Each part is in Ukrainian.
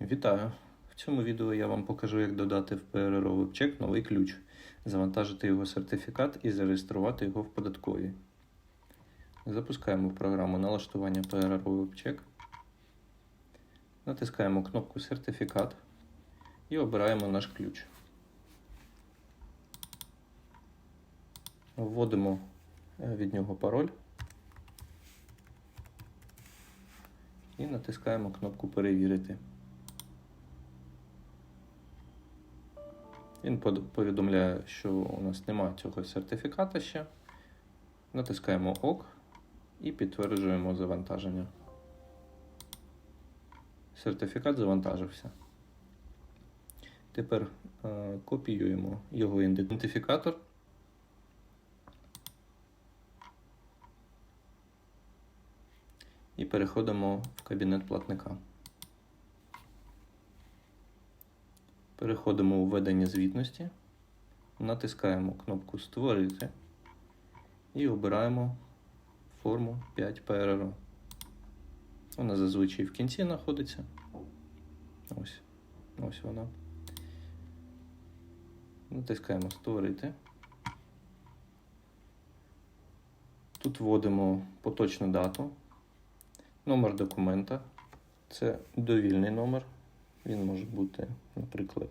Вітаю! В цьому відео я вам покажу, як додати в PRRO WebCheck новий ключ, завантажити його сертифікат і зареєструвати його в податковій. Запускаємо програму налаштування PRRO WebCheck. Натискаємо кнопку Сертифікат і обираємо наш ключ. Вводимо е, від нього пароль і натискаємо кнопку Перевірити. Він повідомляє, що у нас немає цього сертифіката ще. Натискаємо ОК і підтверджуємо завантаження. Сертифікат завантажився. Тепер е, копіюємо його ідентифікатор. І переходимо в кабінет платника. Переходимо у введення звітності, натискаємо кнопку Створити і обираємо форму 5 PRRO. Вона зазвичай в кінці знаходиться. Ось, ось вона. Натискаємо Створити. Тут вводимо поточну дату, номер документа. Це довільний номер. Він може бути, наприклад,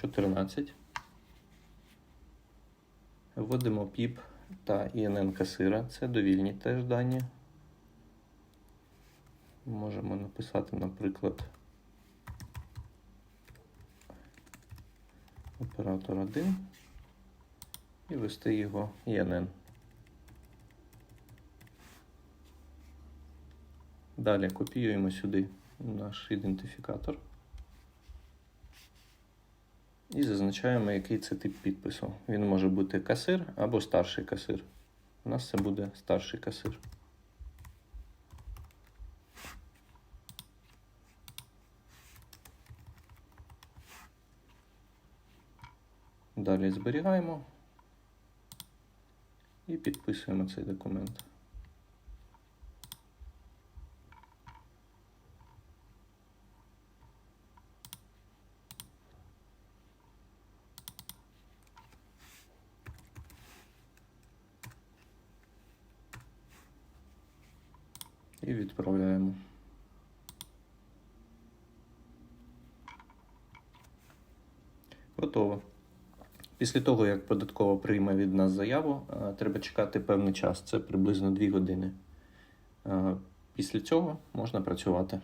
14. Вводимо ПІП та ІНН касира. Це довільні теж дані. Можемо написати, наприклад, оператор 1 і ввести його ІНН. Далі копіюємо сюди наш ідентифікатор. І зазначаємо, який це тип підпису. Він може бути касир або старший касир. У нас це буде старший касир. Далі зберігаємо і підписуємо цей документ. І відправляємо. Готово. Після того, як податкова прийме від нас заяву, е, треба чекати певний час, це приблизно 2 години. Е, Після цього можна працювати.